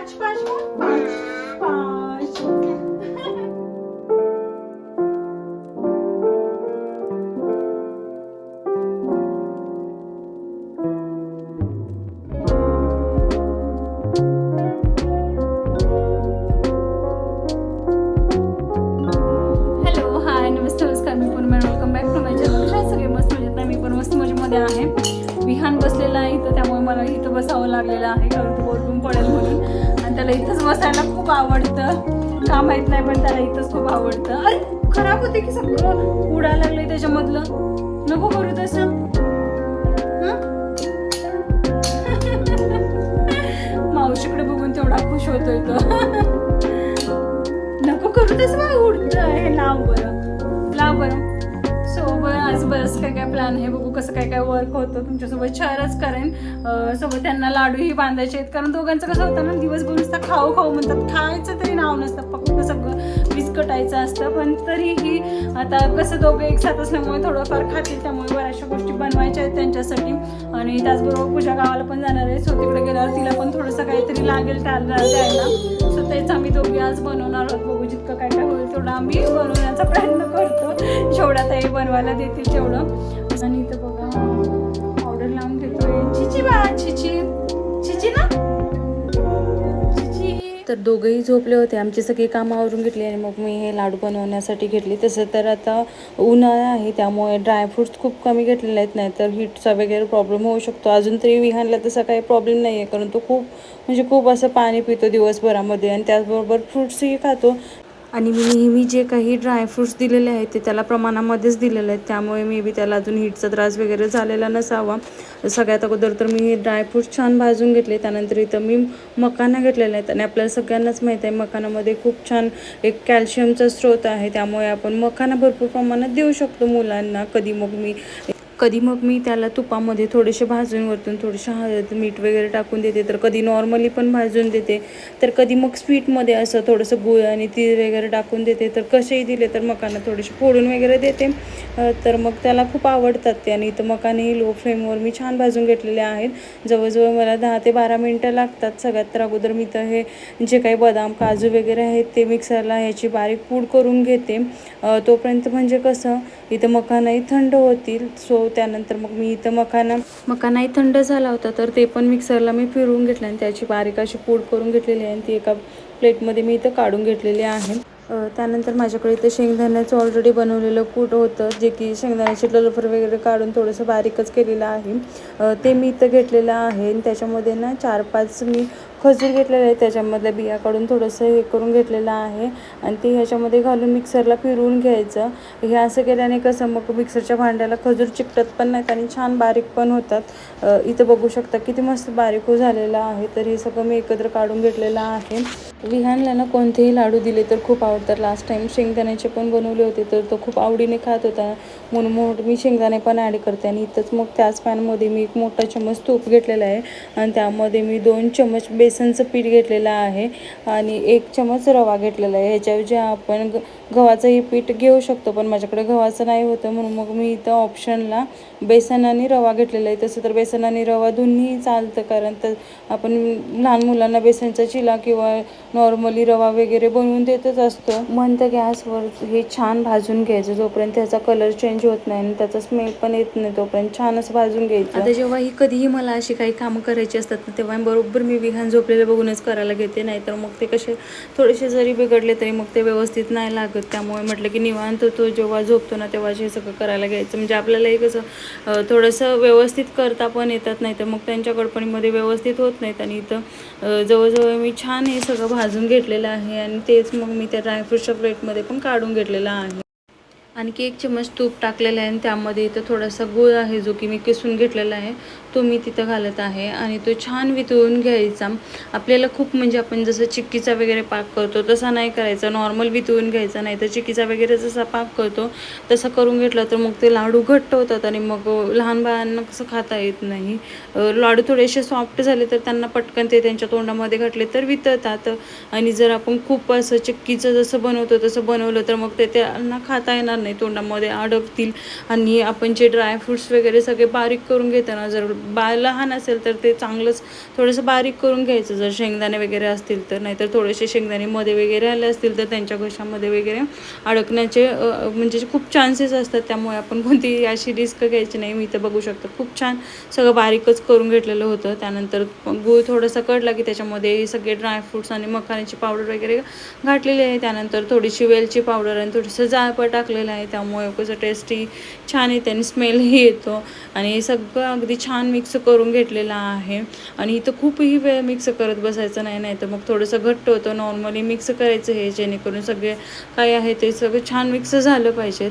पाच पाच पाच त्याला खूप आवडतं. का माहीत नाही पण त्याला इथंच खूप आवडतं. अरे खराब होते की सगळं? उडायला लागलंय त्याच्यामधलं. नको करू तसं. मावशीकडे बघून तेवढा खुश होतोय तो. नको करू तसं उडत हे लाव बरं. लाव बरं. आज बरंच काय काय प्लॅन आहे बघू कसं काय काय वर्क होतं. तुमच्यासोबत शेअरच करेन. सोबत त्यांना लाडूही बांधायचे आहेत. कारण दोघांचं कसं होतं ना दिवसभर नुसतं खाऊ खाऊ म्हणतात. खायचं तरी नाव नसतं फक्त सगळं विस्कटायचं असतं. पण तरीही आता कसं दोघं एक साथ असल्यामुळे थोडंफार खातील त्यामुळे बऱ्याचशा गोष्टी बनवायच्या आहेत त्यांच्यासाठी. आणि त्याचबरोबर पूजा गावाला पण जाणार आहे. सो तिकडे गेल्यावर तिला पण थोडंसं काहीतरी लागेल त्याला द्यायला. सो तेच आम्ही दोघी आज बनवणार आहोत. बघू जितकं काय काय होईल तेवढं आम्ही बनवण्याचा प्रयत्न करतो. जेवढा ताई बनवायला देतील तेवढं. आणि इथं बघा ऑर्डर लावून देतोय. चिची बा चिची चिची. तर दोघंही झोपले होते. आमची सगळी कामं आवरून घेतली आणि मग मी हे लाडू बनवण्यासाठी घेतली. तसं तर आता उन्हाळा आहे त्यामुळे ड्रायफ्रुट्स खूप कमी घेतलेले आहेत. नाही तर हीटचा वगैरे प्रॉब्लेम होऊ शकतो. अजून तरी विहानला तसा काही प्रॉब्लेम नाही आहे कारण तो खूप म्हणजे खूप असं पाणी पितो दिवसभरामध्ये आणि त्याचबरोबर फ्रुट्सही खातो. आणि मी नेहमी जे काही ड्रायफ्रुट्स दिलेले आहेत ते त्याला प्रमाणामध्येच दिलेले आहेत. त्यामुळे मे बी त्याला अजून हीटचा त्रास वगैरे झालेला नसावा. सगळ्यात अगोदर तर मी हे ड्रायफ्रुट्स छान भाजून घेतले. त्यानंतर इथं मी मकाना घेतलेले आहेत. आणि आपल्याला सगळ्यांनाच माहीत आहे मकानामध्ये खूप छान एक कॅल्शियमचा स्रोत आहे. त्यामुळे आपण मखाना भरपूर प्रमाणात देऊ शकतो मुलांना. कधी मग मी कधी मग मी त्याला तुपामध्ये थोडेसे भाजून वरतून थोडेसे हळद मीठ वगैरे टाकून देते. तर कधी नॉर्मली पण भाजून देते. तर कधी मग स्वीटमध्ये असं थोडंसं गुळ आणि तीळ वगैरे टाकून देते. तर कसेही दिले तर मकांना थोडेसे फोडून वगैरे देते. तर मग त्याला खूप आवडतात ते. आणि इथं मकानेही लो फ्लेमवर मी छान भाजून घेतलेले आहेत. जवळजवळ मला दहा ते बारा मिनटं लागतात सगळ्यात तर अगोदर मी तर हे जे काही बदाम काजू वगैरे आहेत ते मिक्सरला ह्याची बारीक पूड करून घेते. तोपर्यंत म्हणजे कसं इथं मखानाही थंड होतील. सो त्यानंतर मग मी इथं मखाना मखानाही थंड झाला होता तर ते पण मिक्सरला मी फिरवून घेतलं आणि त्याची बारीक अशी पूड करून घेतलेली आहे आणि ती एका प्लेटमध्ये मी इथं काढून घेतलेली आहे. त्यानंतर माझ्याकडे इथं शेंगदाण्याचं ऑलरेडी बनवलेलं कूट होतं जे की शेंगदाण्याचे डलफर वगैरे काढून थोडंसं बारीकच केलेलं आहे. ते मी इथं घेतलेलं आहे आणि त्याच्यामध्ये ना चार पाच मी खजूर घेतलेलं आहे त्याच्यामधल्या बिया काढून थोडंसं हे करून घेतलेलं आहे आणि ते ह्याच्यामध्ये घालून मिक्सरला फिरवून घ्यायचं. हे असं केल्याने कसं मग मिक्सरच्या भांड्याला खजूर चिकटत पण नाहीत आणि छान बारीक पण होतात. इथं बघू शकता किती मस्त बारीक हो झालेलं आहे तर हे सगळं मी एकत्र काढून घेतलेलं आहे. विहानला ना कोणतेही लाडू दिले तर खूप आवडतात. लास्ट टाइम शेंगदाण्याचे पण बनवले होते तर तो खूप आवडीने खात होता. म्हणून मोठ मी शेंगदाणे पण ॲड करते आणि इथंच मग त्याच पॅनमध्ये मी एक मोठा चमच तूप घेतलेला आहे आणि त्यामध्ये मी दोन चमच बेसनचं पीठ घेतलेलं आहे आणि एक चमच रवा घेतलेला आहे. ह्याच्याऐवजी आपण ग गव्हाचंही पीठ घेऊ शकतो पण माझ्याकडे गव्हाचं नाही होतं म्हणून मग मी इथं ऑप्शनला बेसन आणि रवा घेतलेला आहे. तसं तर बेसन आणि रवा दोन्ही चालतं कारण तर आपण लहान मुलांना बेसनचा चिला किंवा नॉर्मली रवा वगैरे बनवून देतच असतो. मंद गॅसवर हे छान भाजून घ्यायचं जोपर्यंत त्याचा कलर चेंज होत नाही आणि त्याचा स्मेल पण येत नाही तोपर्यंत छान असं भाजून घ्यायचं. आता जेव्हा ही कधीही मला अशी काही कामं करायची असतात तेव्हा बरोबर मी विहान झोपलेले बघूनच करायला घेते नाहीतर मग ते कसे थोडेसे जरी बिघडले तरी मग ते व्यवस्थित नाही लागत. त्यामुळे म्हटलं की निवांत तो जेव्हा झोपतो ना तेव्हा हे सगळं करायला घ्यायचं. म्हणजे आपल्यालाही कसं थोडंसं व्यवस्थित करता पण येतात नाही तर मग त्यांच्या गडपणीमध्ये व्यवस्थित होत नाहीत. आणि इथं जवळजवळ मी छान हे सगळं भाजून घेतलेलं आहे आणि तेच मग मी त्या ड्रायफ्रूटच्या प्लेटमध्ये पण काढून घेतलेलं आहे. आणखी एक चम्मच तूप टाकलेलं आहे आणि त्यामध्ये इथं थोडासा गूळ आहे जो की मी किसून घेतलेला आहे. तो मी तिथं घालत आहे आणि तो छान वितळून घ्यायचा. आपल्याला खूप म्हणजे आपण जसं चिक्कीचा वगैरे पाक करतो तसा नाही करायचा. नॉर्मल वितळून घ्यायचा नाही. तर चिक्कीचा वगैरे जसा पाक करतो तसं करून घेतला तर मग ते लाडू घट्ट होतात आणि मग लहान बाळांना कसं खाता येत नाही. लाडू थोडेसे सॉफ्ट झाले तर त्यांना पटकन ते त्यांच्या तोंडामध्ये घातले तर वितळतात. आणि जर आपण खूप असं चिक्कीचं जसं बनवतो तसं बनवलं तर मग ते त्यांना खाता येणार नाही. तोंडामध्ये अडकतील. आणि आपण जे ड्रायफ्रुट्स वगैरे सगळे बारीक करून घेताना जर बा लहान असेल तर ते चांगलंच थोडंसं बारीक करून घ्यायचं. जर शेंगदाणे वगैरे असतील तर नाहीतर थोडेसे शेंगदाणे मध्ये वगैरे आले असतील तर त्यांच्या घशामध्ये वगैरे अडकण्याचे म्हणजे खूप चान्सेस असतात. त्यामुळे आपण कोणती अशी रिस्क घ्यायची नाही. मी तर बघू शकतो. खूप छान सगळं बारीकच करून घेतलेलं होतं. त्यानंतर गूळ थोडासा कटला की त्याच्यामध्ये सगळे ड्रायफ्रुट्स आणि मखाण्याची पावडर वगैरे घातलेली आहे. त्यानंतर थोडीशी वेलची पावडर आणि थोडंसं जायफळ टाकलेलं आहे. त्यामुळे कसं टेस्टी छान येते आणि स्मेलही येतो. आणि सगळं अगदी छान मिक्स करून घेतलेला आहे. आणि इथं खूपही वेळ मिक्स करत बसायचं नाही नाही तर मग थोडंसं घट्ट होतं. नॉर्मली मिक्स करायचं हे जेणेकरून सगळे काय आहे ते सगळं छान मिक्स झालं पाहिजेत.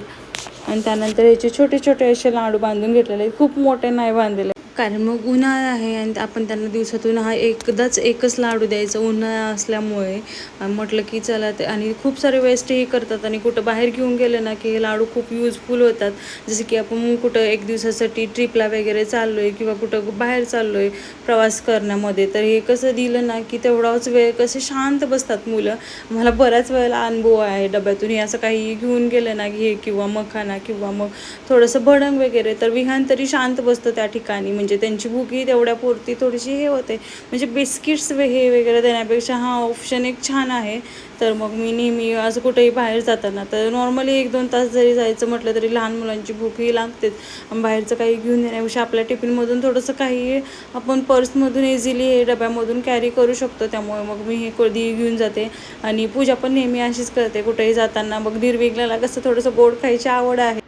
आणि त्यानंतर याचे छोटे छोटे असे लाडू बांधून घेतलेले खूप मोठे नाही बांधलेले. कारण मग उन्हाळा आहे आणि आपण त्यांना दिवसातून हा एकदाच एकच लाडू द्यायचा उन्हाळा असल्यामुळे. म्हटलं की चला ते आणि खूप सारे वेस्टही करतात आणि कुठं बाहेर घेऊन गेलं ना की हे लाडू खूप यूजफुल होतात. जसं की आपण कुठं एक दिवसासाठी ट्रिपला वगैरे चाललो आहे किंवा कुठं बाहेर चाललो आहे प्रवास करण्यामध्ये तर हे कसं दिलं ना की तेवढाच वेळ कसे शांत बसतात मुलं. मला बऱ्याच वेळेला अनुभव आहे डब्यातून हे असं काही घेऊन गेलं ना की हे किंवा मखाना किंवा मग थोडंसं भडंग वगैरे तर विहान तरी शांत बसतं त्या ठिकाणी. म्हणजे म्हणजे त्यांची भूकी तेवढ्या पुरती थोडीशी हे होते. म्हणजे बिस्किट्स वे हे वगैरे देण्यापेक्षा हा ऑप्शन एक छान आहे. तर मग मी नेहमी असं कुठेही बाहेर जाताना तर नॉर्मली एक दोन तास जरी जायचं म्हटलं तरी लहान मुलांची भूकही लागतेच. आणि बाहेरचं काही घेऊन देण्यापेक्षा आपल्या टिफिनमधून थोडंसं काही आपण पर्समधून इझिली हे डब्यामधून कॅरी करू शकतो. त्यामुळे मग मी हे कधी घेऊन जाते. आणि पूजा पण नेहमी अशीच करते. कुठेही जाताना मग निर्विघ्नाला कसं थोडंसं गोड खायची आवड आहे.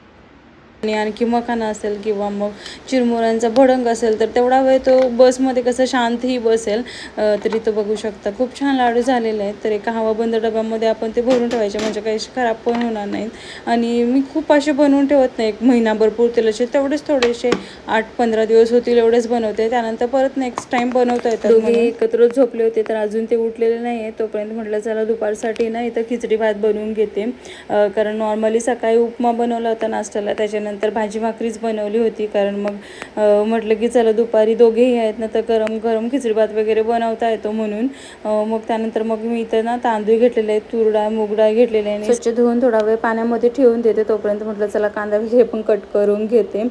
आणि आणखी मखाना असेल किंवा मग चिरमुऱ्यांचा भडंग असेल तर तेवढा वेळ तो बसमध्ये कसं शांतही बसेल तर इथं बघू शकता. खूप छान लाडू झालेले आहेत तर एका हवाबंद डब्यामध्ये आपण ते भरून ठेवायचे म्हणजे काही खराब पण होणार नाहीत. आणि मी खूप असे बनवून ठेवत नाही एक महिनाभर पुरतील असे तेवढेच थोडेसे आठ पंधरा दिवस होतील एवढेच बनवते. त्यानंतर परत नेक्स्ट टाइम बनवता येतात. एकत्र झोपले होते तर अजून ते उठलेले नाही आहे तोपर्यंत म्हटलं चला दुपारसाठी ना इथं खिचडी भात बनवून घेते. कारण नॉर्मली सकाळी उपमा बनवला होता नाश्त्याला त्याच्यानंतर नंतर भाजी भाकरीच बनवली होती कारण मग म्हटलं की चला दुपारी दोघेही आहेत ना तर गरम गरम खिचडी भात वगैरे बनवता येतो म्हणून. मग त्यानंतर मग मी इथं ना तांदूळ घेतलेले आहेत तूर डाळ मूग डाळ घेतलेले आहे आणि स्वच्छ धुवून थोडा वेळ पाण्यामध्ये ठेवून देते तोपर्यंत म्हटलं चला कांदा वगैरे पण कट करून घेते.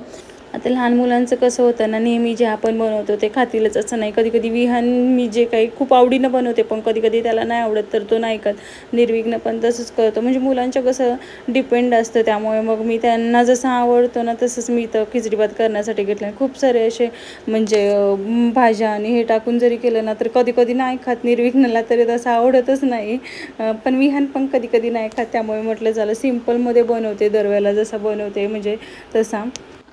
आता लहान मुलांचं कसं होतं ना नेहमी जे आपण बनवतो ते खातीलच असं नाही. कधी कधी विहान मी जे काही खूप आवडीनं बनवते पण कधी कधी त्याला नाही आवडत तर तो नाही खात. निर्विघ्न पण तसंच करतो. म्हणजे मुलांचं कसं डिपेंड असतं त्यामुळे मग मी त्यांना जसं आवडतो ना तसंच मी इथं खिचडी भात करण्यासाठी घेतलं. खूप सारे असे म्हणजे भाज्या आणि हे टाकून जरी केलं ना तर कधी कधी नाही खात. निर्विघ्नला तरी तसं आवडतच नाही. पण विहान पण कधी कधी नाही खात. त्यामुळे म्हटलं झालं सिम्पलमध्ये बनवते दरवेळेला जसा बनवते म्हणजे तसा.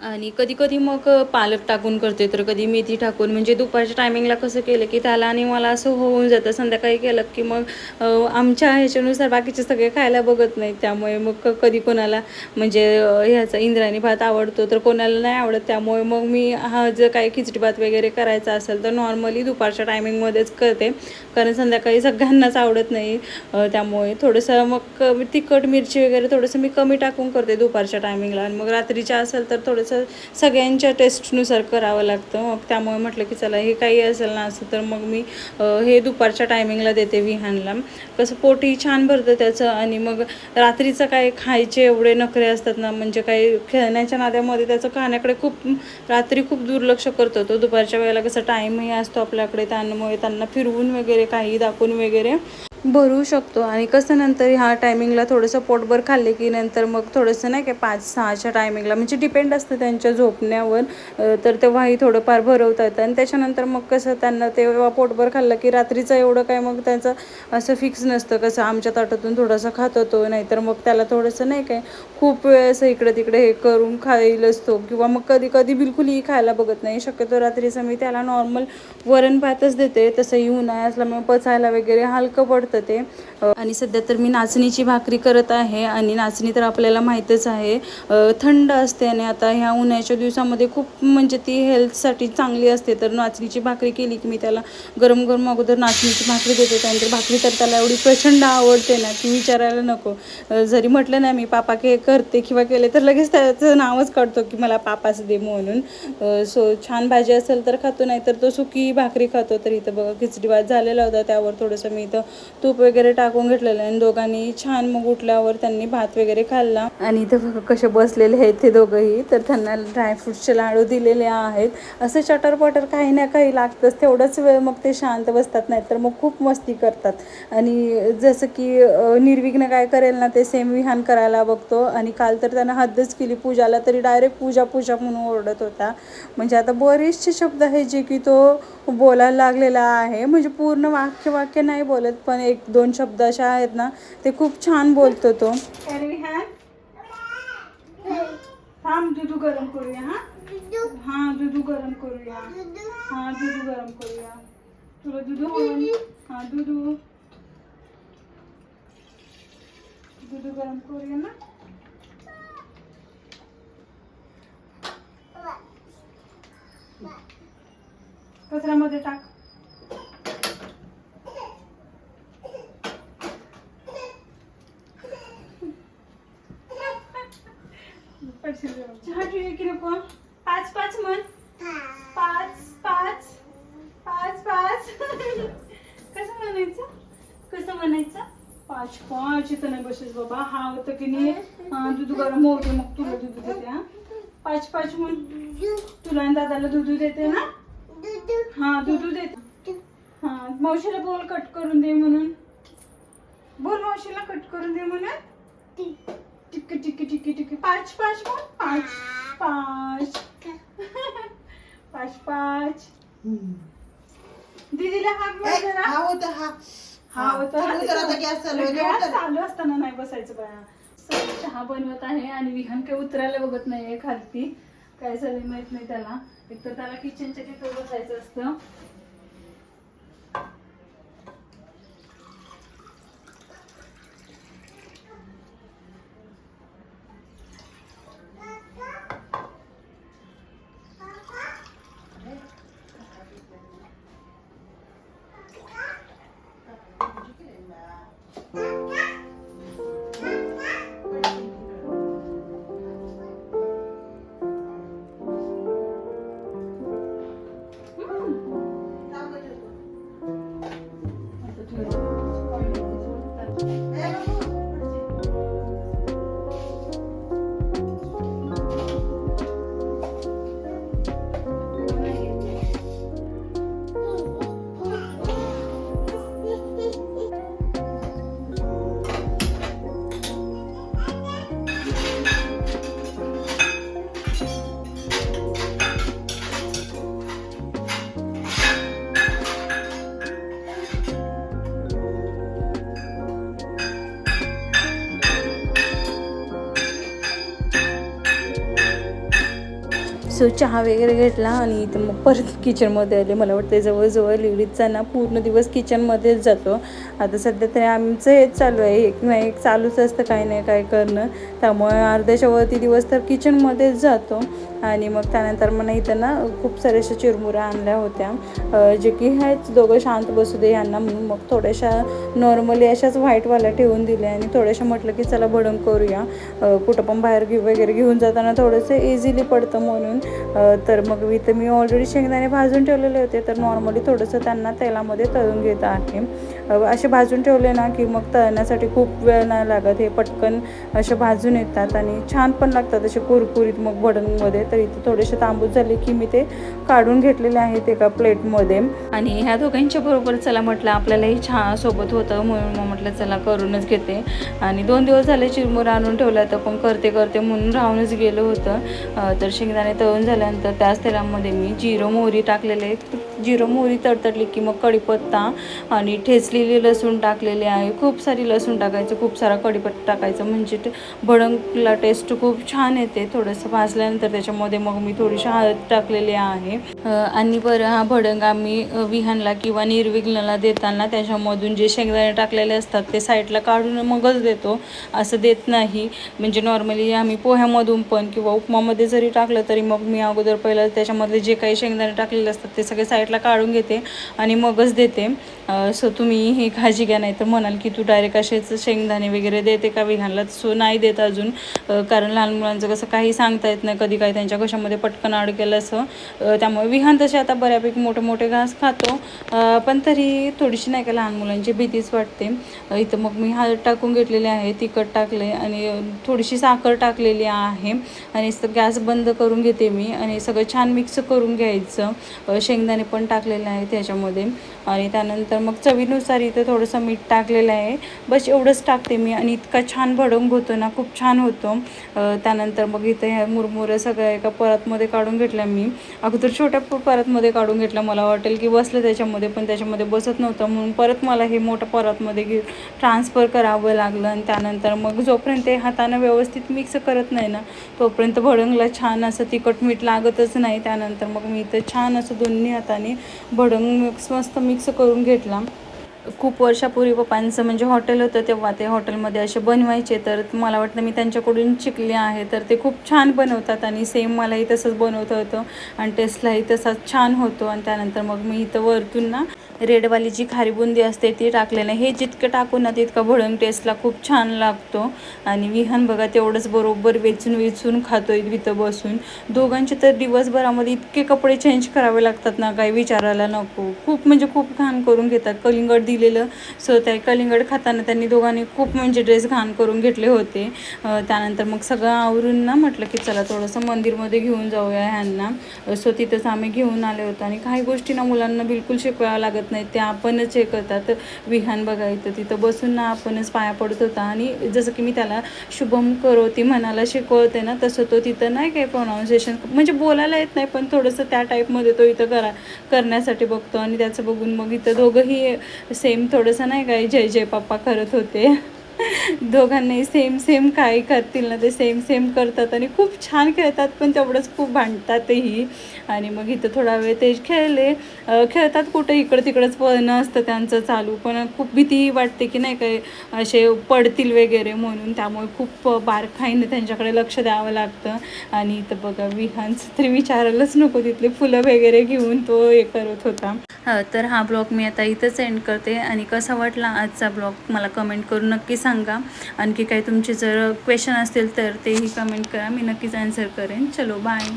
आणि कधी कधी मग पालक टाकून करते. तर कधी मेथी टाकून म्हणजे दुपारच्या टायमिंगला कसं केलं की त्याला आणि मला असं होऊन जातं. संध्याकाळी केलं की मग आमच्या ह्याच्यानुसार बाकीचे सगळे खायला बघत नाहीत त्यामुळे मग कधी कोणाला म्हणजे ह्याचा इंद्रायणी भात आवडतो तर कोणाला नाही आवडत. त्यामुळे मग मी हा जर काही खिचडी भात वगैरे करायचा असेल तर नॉर्मली दुपारच्या टायमिंगमध्येच करते. कारण संध्याकाळी सगळ्यांनाच आवडत नाही. त्यामुळे थोडंसं मग तिखट मिरची वगैरे थोडंसं मी कमी टाकून करते दुपारच्या टायमिंगला आणि मग रात्रीच्या असेल तर थोडंसं सगळ्यांच्या टेस्टनुसार करावं लागतं. मग त्यामुळे म्हटलं की चला हे काही असेल ना असं तर मग मी हे दुपारच्या टायमिंगला देते विहानला. कसं पोटही छान भरतं त्याचं आणि मग रात्रीचं काय खायचे एवढे नखरे असतात ना म्हणजे काही खेळण्याच्या नाद्यामध्ये त्याचं खाण्याकडे खूप रात्री खूप दुर्लक्ष करतो तो. दुपारच्या वेळेला कसं टाईमही असतो आपल्याकडे त्यामुळे त्यांना फिरवून वगैरे काही दाखवून वगैरे. भरू शकतो. आणि कसं नंतर ह्या टायमिंगला थोडंसं पोटभर खाल्ले की नंतर मग थोडंसं नाही काय पाच सहाच्या टायमिंगला म्हणजे डिपेंड असतं त्यांच्या झोपण्यावर. तर तेव्हाही थोडंफार भरवता येतं. आणि त्याच्यानंतर मग कसं त्यांना तेव्हा पोटभर खाल्लं की रात्रीचं एवढं काय मग त्यांचं असं फिक्स नसतं. कसं आमच्या ताटातून थोडासा खात होतो नाहीतर मग त्याला थोडंसं नाही काय खूप वेळ असं इकडे तिकडे हे करून खाईल असतो. किंवा मग कधी कधी बिलकुलही खायला बघत नाही. शक्यतो रात्रीचं मी त्याला नॉर्मल वरण भातच देते. तसंही उन्हाळा असल्यामुळे पचायला वगैरे हलकं पडतं. ते. आणि सध्या तर मी नाचणीची भाकरी करत आहे आणि नाचणी तर आपल्याला माहीतच आहे. थंड असते आणि आता ह्या उन्हाळ्याच्या दिवसामध्ये खूप म्हणजे ती हेल्थसाठी चांगली असते. तर नाचणीची भाकरी केली की मी त्याला गरम गरम अगोदर नाचणीची भाकरी देते. त्यानंतर भाकरी तर त्याला एवढी प्रचंड आवडते ना की विचारायला नको. जरी म्हटलं ना मी पापा के करते किंवा केले तर लगेच त्याचं नावच काढतो की मला पापाच दे म्हणून. सो छान भाजी असेल तर खातो नाही तर तो सुकी भाकरी खातो. तर इथं बघा खिचडी भात झालेला होता. त्यावर थोडंसं मी इथं तूप वगैरे टाकून घेतलेलं आहे. आणि दोघांनी छान मग उठल्यावर त्यांनी भात वगैरे खाल्ला. आणि इथं कसे बसलेले आहेत ते दोघंही. तर त्यांना ड्रायफ्रूटचे लाडू दिलेले आहेत. असं चटरपटर काही ना काही लागतंच. तेवढंच वेळ मग ते शांत बसतात. नाही तर मग खूप मस्ती करतात. आणि जसं की निर्विघ्न काय करेल ना ते सेम विहान करायला बघतो. आणि काल तर त्यानं हद्दच केली. पूजाला तरी डायरेक्ट पूजा पूजा म्हणून ओरडत होता. म्हणजे आता बरेचसे शब्द आहेत जे की तो बोलायला लागलेला आहे. म्हणजे पूर्ण वाक्य वाक्य नाही बोलत पण एक दोन शब्द असे आहेत ना ते खूप छान बोलतो तो. थांब दुधू गरम करूया हा? हा दुधू गरम करूया. हा दुधू गरम करूया. तुला दुधू हा दुधू. दुधू गरम करूया ना? कचऱ्यामध्ये टाक. चहा पिऊया की नको पाच पाच म्हण. पाच पाच. पाच पाच. कसं म्हणायचं? कसं म्हणायचं? पाच पाच. इथं नाही बसेस बाबा. हा होतं की नाही? हा दूध गरम होते मग तुला दूध देते हा. पाच पाच म्हण. तुला आणि दादाला दूध देते ना हा दूध देते हा मावशीला बोल कट करून दे म्हणून. बोल मावशीला कट करून दे म्हणून. टिक्की टिक्की टिक्की टिक्की. पाच पाच म्हण पाच पाच. पाच पाच. दीदीला हाक मार जरा. हा होता हा. हा होता. आता गॅस चालू आहे. गॅस. चालू असताना नाही बसायचं बाया चहा बनवत आहे आणि विहान काही उतरायला बघत नाहीये खालती. काय झालं माहीत नाही त्याला. एक तर त्याला किचनच्या तिथं बसायचं असतं. सो चहा वगैरे घेतला आणि इथं मग परत किचनमध्ये आले. मला वाटतं जवळजवळ लेडीजचा ना पूर्ण दिवस किचनमध्येच जातो. आता सध्या तरी आमचं हेच चालू आहे. एक ना एक चालूच असतं काही नाही काय करणं. त्यामुळे अर्ध्याच्या वरती दिवस तर किचनमध्येच जातो. आणि मग त्यानंतर मग इथं ना खूप साऱ्याशा चिरमुऱ्या आणल्या होत्या. जे की ह्याच दोघं शांत बसू दे यांना म्हणून मग थोड्याशा नॉर्मली अशाच व्हाईटवाल्या ठेवून दिल्या आणि थोड्याशा म्हटलं की चला भडंग करूया. कुठं पण बाहेर घेऊ वगैरे घेऊन जाताना थोडंसं इझिली पडतं म्हणून. तर मग इथं मी ऑलरेडी शेंगदाणे भाजून ठेवलेले होते तर नॉर्मली थोडंसं त्यांना तेलामध्ये तळून घेत आहे. असे भाजून ठेवले ना की मग तळण्यासाठी खूप वेळ नाही लागत हे पटकन असे भाजून येतात आणि छान पण लागतात असे कुरकुरीत मग भडंगमध्ये. तर इथे थोडेसे तांबूस झाले की मी ते काढून घेतलेले आहेत एका प्लेटमध्ये. आणि ह्या दोघांच्या बरोबर चला म्हटलं आपल्यालाही छान सोबत होतं म्हणून मग म्हटलं चला करूनच घेते. आणि दोन दिवस झाले चिरमुरा आणून ठेवला तर पण करते करते म्हणून राहूनच गेलं होतं. तर शेंगदाणे तळून झाल्यानंतर त्याच तेलामध्ये मी जिरं मोहरी टाकलेले जिरं मोहरी तडतडली की मग कढीपत्ता आणि ठेचलेली लसूण टाकलेले आहे. खूप सारी लसूण टाकायचं खूप सारा कढीपत्ता टाकायचं. म्हणजे ते भडंगला टेस्ट खूप छान येते. थोडंसं भाजल्यानंतर त्याच्यामध्ये मग मी थोडीशी हळद टाकलेली आहे. आणि बरं हा भडंग आम्ही विहानला किंवा निर्विघ्नला देताना त्याच्यामधून जे शेंगदाणे टाकलेले असतात ते साईडला काढून मगच देतो. असं देत नाही. म्हणजे नॉर्मली आम्ही पोह्यामधून पण किंवा उपमामध्ये जरी टाकलं तरी मग मी अगोदर पहिलं त्याच्यामधले जे काही शेंगदाणे टाकलेले असतात ते सगळे साईड साईडला काढून घेते आणि मगच देते. सो तुम्ही ही भाजी घ्या नाही तर म्हणाल की तू डायरेक्ट असेच शेंगदाणे वगैरे देते का विहानला सो नाही देत अजून. कारण लहान मुलांचं कसं काही सांगता येत नाही कधी काही त्यांच्या कशामध्ये पटकन अडकेलं असं. त्यामुळे विहान तसे आता बऱ्यापैकी मोठे मोठे घास खातो. पण तरी थोडीशी नाही का लहान मुलांची भीतीच वाटते. इथं मग मी हळद टाकून घेतलेले आहे तिखट टाकले आणि थोडीशी साखर टाकलेली आहे. आणि गॅस बंद करून घेते मी आणि सगळं छान मिक्स करून घ्यायचं. शेंगदाणे पण टाकलेले आहे त्याच्यामध्ये. आणि त्यानंतर मग चवीनुसार इथं थोडंसं मीठ टाकलेलं आहे. बस एवढंच टाकते मी आणि इतका छान भडंग होतो ना खूप छान होतो. त्यानंतर मग इथं ह्या मुरमुऱ्या सगळ्या एका परतमध्ये काढून घेतल्या मी. अगोदर छोट्या परतमध्ये काढून घेतला. मला वाटेल की बसलं त्याच्यामध्ये पण त्याच्यामध्ये बसत नव्हतं. म्हणून परत मला हे मोठ्या परतमध्ये घे ट्रान्सफर करावं लागलं आणि त्यानंतर मग जोपर्यंत ते हातानं व्यवस्थित मिक्स करत नाही ना तोपर्यंत भडंगला छान असं तिखट मीठ लागतच नाही. त्यानंतर मग मी इथं छान असं दोन्ही हाताने भडंग मिक्स मस्त मिक्स करून घेतला. खूप वर्षापूर्वी पप्पांचं म्हणजे हॉटेल होतं तेव्हा ते हॉटेलमध्ये असे बनवायचे तर मला वाटतं मी त्यांच्याकडून शिकले आहे तर ते खूप छान बनवतात आणि सेम मलाही तसंच बनवतं होतं आणि टेस्टलाही तसाच छान होतो आणि त्यानंतर मग मी इथं वरतून ना रेडवाली जी खारी बुंदी असते ती टाकलेलं हे जितकं टाकू ना तितकं भळून टेस्टला खूप छान लागतो. आणि विहान बघा तेवढंच बरोबर वेचून वेचून खातोय इथं बसून. दोघांचे तर दिवसभरामध्ये इतके कपडे चेंज करावे लागतात ना काही विचारायला नको. खूप म्हणजे खूप घाण करून घेतात. कलिंगड दिलेलं सो त्या कलिंगड खाताना त्यांनी दोघांनी खूप म्हणजे ड्रेस घाण करून घेतले होते. त्यानंतर मग सगळं आवरून ना म्हटलं की चला थोडंसं मंदिरमध्ये घेऊन जाऊया ह्यांना. सो तिथंच आम्ही घेऊन आले होतो. आणि काही गोष्टी ना मुलांना बिलकुल शिकवायला लागत नाही ते आपणच हे करतात. विहान बघायचं तिथं बसून ना आपणच पाया पडत होता. आणि जसं की मी त्याला शुभम करोती म्हणायला शिकवते ना तसं तो तिथं नाही काही प्रोनाऊन्सिएशन म्हणजे बोलायला येत नाही पण थोडंसं त्या टाईपमध्ये तो इथं करा करण्यासाठी बघतो. आणि त्याचं बघून मग इथं दोघंही सेम थोडंसं नाही काय जय जय पप्पा करत होते. दोघांनाही सेम सेम काय करतील ना ते सेम सेम करतात आणि खूप छान खेळतात पण तेवढंच खूप भांडतातही. आणि मग इथं थोडा वेळ ते खेळले. खेळतात कुठं? इकडं तिकडंच पळणं असतं त्यांचं चालू पण खूप भीतीही वाटते की नाही काय असे पडतील वगैरे म्हणून. त्यामुळे खूप बारकाईने त्यांच्याकडे लक्ष द्यावं लागतं. आणि इथं बघा विहानचं तरी विचारायलाच नको तिथले फुलं वगैरे घेऊन तो हे करत होता. तर हा ब्लॉग मी आता इथंच एंड करते. आणि कसा वाटला आजचा ब्लॉग? मला कमेंट करून नक्की सांगा. आणखी काही तुमचे जर क्वेश्चन असतील तर तेही कमेंट करा. मी नक्कीच आन्सर करेन. चलो बाय